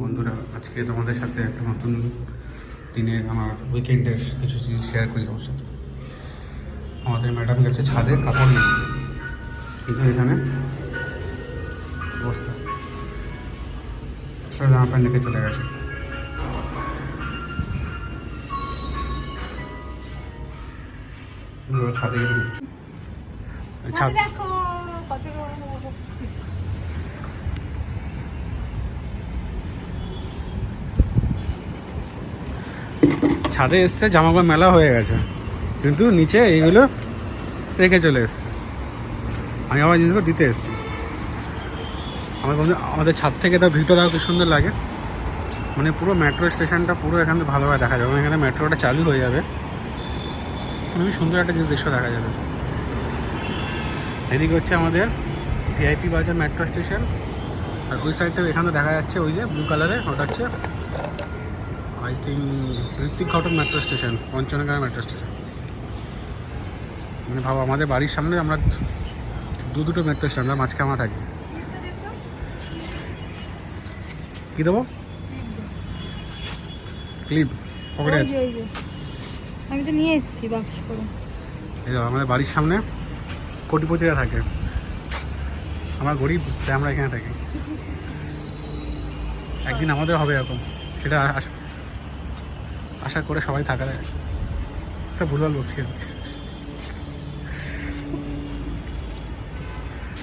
বন্ধুরা, আজকে তোমাদের সাথে একটা নতুন দিনের আমার উইকেন্ডের কিছু জিনিস শেয়ার করি তোমার সাথে। আমাদের ম্যাডাম গেছে ছাদে কাপড় নিতে কিন্তু এখানে অবস্থা জামা প্যান্ট চলে গেছে। ছাদে ছাদ কত ছাদে এসছে জামাকাপড় মেলা হয়ে গেছে। কিন্তু নিচে এইগুলো রেখে চলে এসছে। আমি আমার জিনিসগুলো দিতে এসেছি। আমার আমাদের ছাদ থেকে তো ভিউটা দেখো সুন্দর লাগে। মানে পুরো মেট্রো স্টেশনটা পুরো এখান থেকে ভালোভাবে দেখা যাবে। এখানে মেট্রোটা চালু হয়ে যাবে। খুবই সুন্দর একটা জিনিস দৃশ্য দেখা যাবে। এদিকে হচ্ছে আমাদের ভিআইপি বাজার মেট্রো স্টেশন আর ওই সাইডটা এখানে দেখা যাচ্ছে, ওই যে ব্লু কালারের ওটা হচ্ছে I think Ritwik Ghatak metro station Panchanagar metro station মানে ভাবো আমাদের বাড়ির সামনে আমরা দু দুটো মেট্রো স্টেশন আমরা মাঝখানে থাকি। কী দেবো? ক্লিপ পকেটে আছে। আমি তো নিয়ে এসেছি বাক্স করে। এই আমাদের বাড়ির সামনে কোটিপতিরা থাকে। আমরা গরিব তাই আমরা এখানে থাকি। একদিন আমাদের হবে এরকম। সেটা আশা করে সবাই থাকা যায়। সব ভুলভাল বলছি আমি।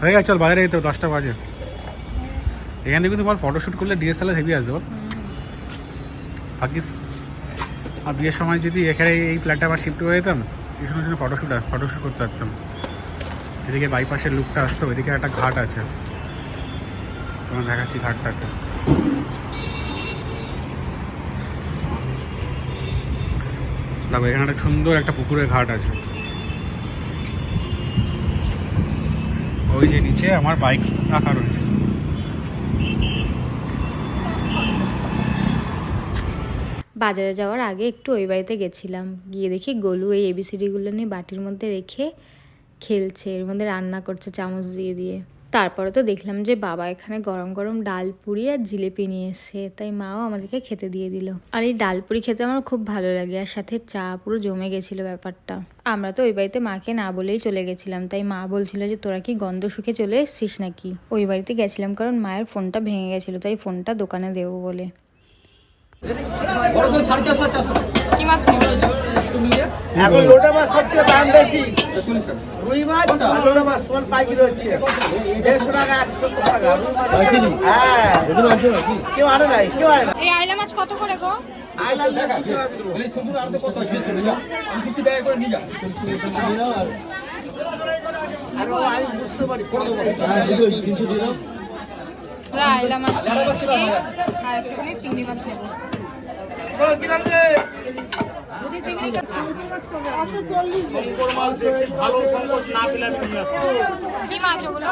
হয়ে গেছে, চল বাইরে যেতে দশটা বাজে। এখান থেকে তোমার ফটোশ্যুট করলে ডিএসএলআর হেভি আসবে ভাগ্যিস। আর বিয়ের সময় যদি এখানে এই ফ্ল্যাটটা আবার শিফট হয়ে যেতাম কি সুন্দর সুন্দর ফটোশ্যুট ফটোশ্যুট করতে পারতাম। এদিকে বাইপাসের লুকটা আসতো এদিকে একটা ঘাট আছে। তোমার দেখাচ্ছি ঘাটটাতে। দেখো, এখানে একটা সুন্দর একটা পুকুরের ঘাট আছে। ওই যে নিচে আমার বাইক রাখা রয়েছে। বাজারে যাওয়ার আগে একটু ওই বাড়িতে গেছিলাম। গিয়ে দেখি গোলু এই এবিসিডিগুলো নিয়ে বাটির মধ্যে রেখে খেলছে, এর মধ্যে রান্না করছে, চামচ দিয়ে দিয়ে। তারপরে তো দেখলাম যে বাবা এখানে গরম গরম ডাল পুরি আর জিলিপি নিয়ে এসছে। তাই মাও আমাদেরকে খেতে দিয়ে দিল। আর এই ডাল পুরি খেতে আমার খুব ভালো লাগে আর সাথে চা পুরো জমে গেছিল ব্যাপারটা। আমরা তো ওই বাড়িতে মাকে না বলেই চলে গেছিলাম। তাই মা বলছিল যে তোরা কি গন্ধ শুকে চলে এসছিস নাকি? ওই বাড়িতে গেছিলাম কারণ মায়ের ফোনটা ভেঙে গেছিল তাই ফোনটা দোকানে দেবো বলে। কি মাছ? এখন লোটা মাছ হচ্ছে দাম বেশি। রুই মাছ লোটা মাছ সমান পাইকারি হচ্ছে। দেড়শো টাকা একশো টাকা। হ্যাঁ। কেউ আনে নাই কেউ আনে না এই আইলা মাছ কত করে গো। আরে ও আমি বুঝতে পারি করে দেবো। ওরা আইলা মাছ এসছে, আর একটুখানি চিংড়ি মাছ কি মাছ ওগুলো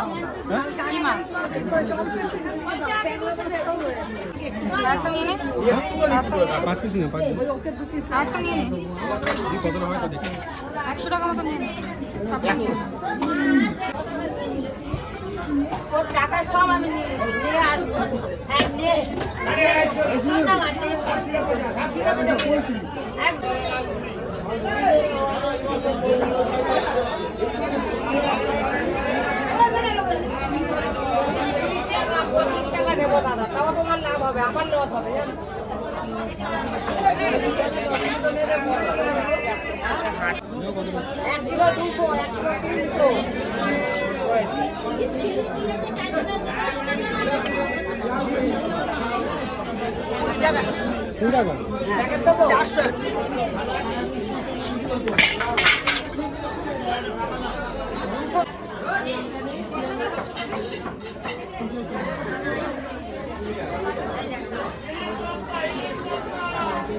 কি নে না নে একশো টাকা মতো নিয়ে নে নে। হ্যাঁ এক কিলো দুশো এক কিলো তিনশো চারশো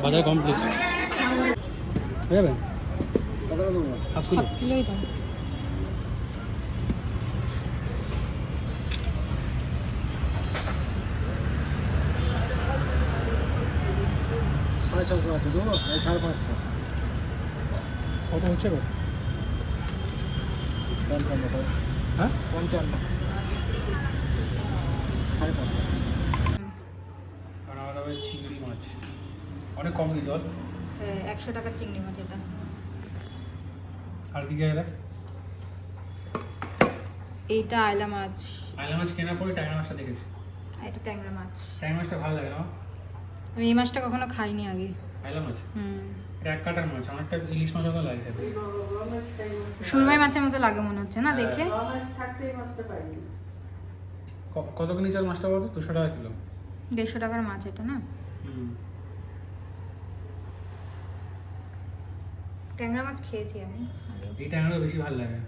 বাজার কমপ্লিট হয়ে যাবে? Half kilo. সব কিলোই ছশো আছে দেবো এই সাড়ে পাঁচশো কত হচ্ছে গো পঞ্চান্ন। হ্যাঁ পঞ্চান্ন সাড়ে পাঁচশো হবে চিংড়ি মাছ অনেক কম দিতে হবে একশো টাকার চিংড়ি মাছ এটা আর কি জায়গা এইটা আয়লা মাছ আইলা মাছ কেনার পরে ট্যাংরা মাছটা দেখেছি আর এটা ট্যাংরা মাছ ট্যাংরা মাছটা ভালো লাগে না আমি এই মাছটা কখনো খাইনি আগে। আইলা মাছ? হুম। এক কাটার মাছ অনেকটা ইলিশ মাছ মতো লাগে। সুরমাই মাছের মতো লাগে মনে হচ্ছে না দেখে? মাছ থাকতে এই মাছটা পাইনি। কত কিলো চাল মাছটা বলতো দুশো টাকা কিলো। দেড়শো টাকার মাছ এটা না? হুম। ট্যাংরা মাছ খেয়েছি আমি। এই ট্যাংরাটা বেশি ভালো লাগে।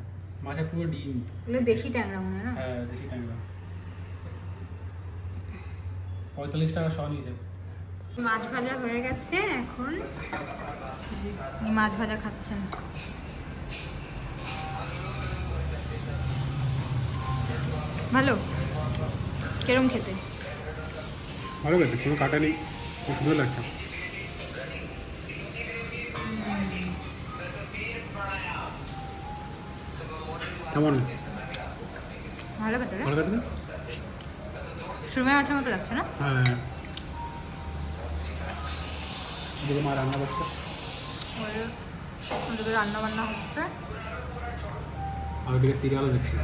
মাছের পুরো ডিম। এগুলো দেশি ট্যাংরা মনে হয় না? হ্যাঁ দেশি ট্যাংরা। পঁয়তাল্লিশ টাকা শ নিয়েছে। মাছ ভাজা হয়ে গেছে এখন মাছ ভাজা খাচ্ছেন। ভালো? কিরম খেতে? ভালো লাগছে কোনো কাটা নেই খুব সুন্দর লাগছে। কেমন? ভালো খেতে ভালো না? সুরমাই মাছের মতো লাগছে না? হ্যাঁ। এদিকে মা রান্না করছে। রান্না বান্না হচ্ছে। আর ওদিকে সিরিয়ালও দেখছি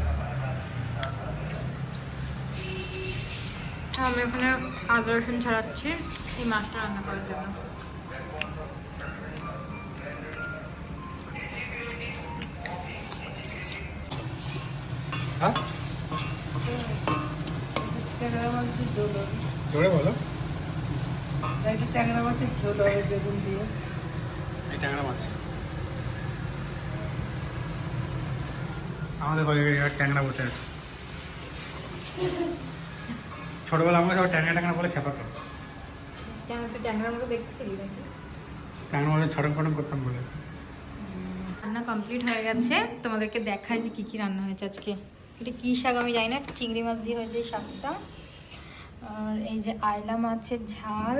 আমি এখানে আদা রসুন ছাড়াচ্ছি। এই মাছটা রান্না করার জন্য। হ্যাঁ? জোরে বলো। ট্যাংরা মাছের ঝোল হবে বেগুন দিয়ে। এই ট্যাংরা মাছ। আমাদের ঘরে ট্যাংরা বসে আছে। ছোটবেলা আমরা সব ট্যাংরা ট্যাংরা বলে খেপাতো। দেখতেছিলি নাকি? ট্যাংরা করতাম বলে। রান্না কমপ্লিট হয়ে গেছে। তোমাদেরকে দেখায় যে কী কী রান্না হয়েছে আজকে। এটা কী শাক আমি জানি না চিংড়ি মাছ দিয়ে হয়েছে এই শাকটা। আর এই যে আয়লা মাছের ঝাল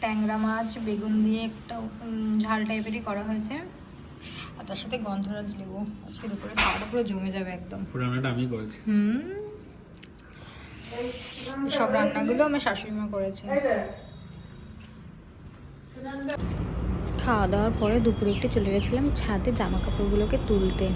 ট্যাংরা মাছ বেগুন দিয়ে একটা ঝাল টাইপেরই করা হয়েছে। আর তার সাথে গন্ধরাজ লেবু। আজকে দুপুরে খাওয়াটা পুরো জমে যাবে একদম। পুরো রান্নাটা আমি করেছি। হুম। সব রান্নাগুলো আমার শাশুড়ি মা করেছে খাওয়া দাওয়ার পরে দুপুরে একটু চলে গেছিলাম ছাদে জামা কাপড়গুলোকে তুলতে।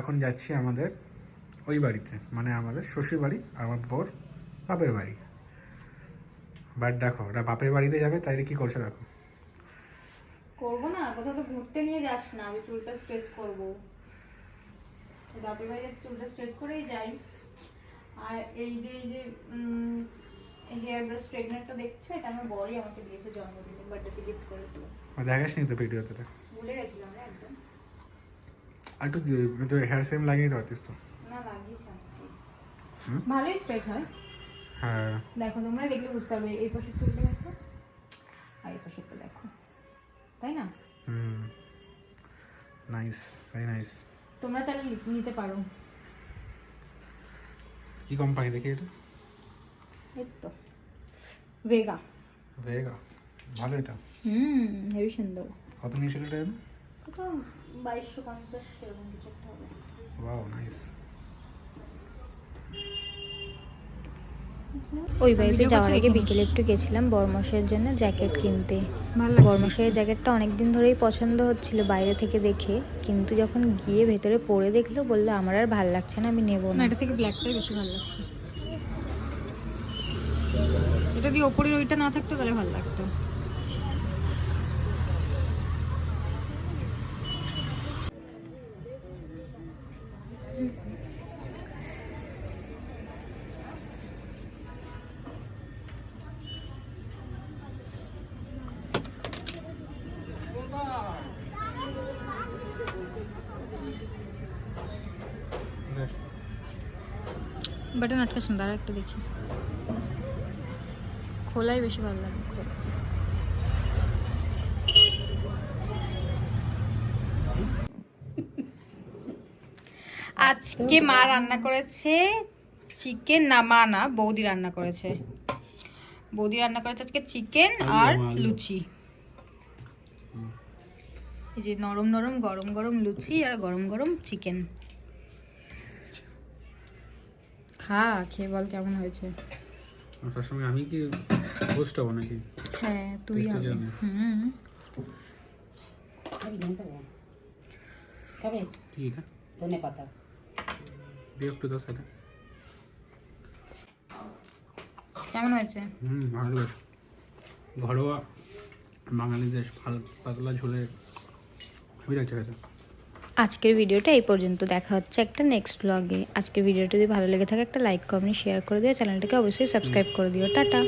এখন যাচ্ছি আমাদের ওই বাড়িতে মানে আমাদের শ্বশুর বাড়ি আমার বর বাপের বাড়ি। বাট দেখো ওরা বাপের বাড়িতে যাবে তাই কি করছে দেখো। করব না কোথাও তো ঘুরতে নিয়ে যাস না যে চুলটা স্ট্রেট করব। বাপের বাড়িতে চুলটা স্ট্রেট করেই যাই। আর এই যে এই যে হেয়ার ব্রাশ স্ট্রেটনারটা দেখছ? এটা আমার বরই আমাকে দিয়েছে জন্মদিনে বার্থডেতে গিফট করেছিল। দেখাস নি তো ভিডিওতে ভুলে গেছিলাম। আর একটু হেয়ার সেম লাগিয়ে দিতে পারতিস তো ভালোই স্ট্রেট হয়। হ্যাঁ। দেখো তোমরা দেখলে বুঝতে পারবে এই পাশের চুলটা দেখো আর এই পাশেরটা দেখো। তাই না? হুম। নাইস ভেরি নাইস তোমরা তাহলে নিতে পারো। কি কোম্পানি দেখি এটা? এই তো। ভেগা ভেগা ভালো এটা। হুম হেবি সুন্দর। কত নিয়েছিল এটা? বাইশশো পঞ্চাশ সেরকম কিছু একটা হবে। ওয়াও নাইস ওই বাড়িতে যাওয়ার আগে বিকেলে একটু গেছিলাম বরমশাইয়ের জন্য জ্যাকেট কিনতে। বরমশাইয়ের জ্যাকেটটা অনেক দিন ধরেই পছন্দ হচ্ছিল বাইরে থেকে দেখে কিন্তু যখন গিয়ে ভেতরে পরে দেখল বলল আমার আর ভালো লাগছে না আমি নেব না। এটা থেকে ব্ল্যাকটাই বেশি ভালো লাগছে। এটা দিয়ে ওপরের ওইটা না থাকতো তাহলে ভালো লাগতো। বাটন আটকাস না দাঁড়া একটা দেখি খোলাই বেশি ভালো লাগে। আজকে মা রান্না করেছে চিকেন না মা না বৌদি রান্না করেছে বৌদি রান্না করেছে আজকে চিকেন আর। লুচি এই যে নরম নরম গরম গরম লুচি আর গরম গরম চিকেন খা খেয়ে বল কেমন হয়েছে। তার সঙ্গে আমি কি হোস্ট হব নাকি? হ্যাঁ তুই হবে। হুম। খাবে ঠিক আছে ধনে পাতা। দিয়ে একটু দাও কেমন হয়েছে? হুম ভালো ঘরোয়া বাঙালিদের পাতলা ঝোলের আমি লাগছে আজকের ভিডিওটা এই পর্যন্ত। দেখা হচ্ছে একটা নেক্সট ব্লগে আজকের ভিডিওটা যদি ভালো লেগে থাকে, একটা লাইক কমেন্ট শেয়ার করে দিও। চ্যানেলটাকে অবশ্যই সাবস্ক্রাইব করে দিও। টাটা।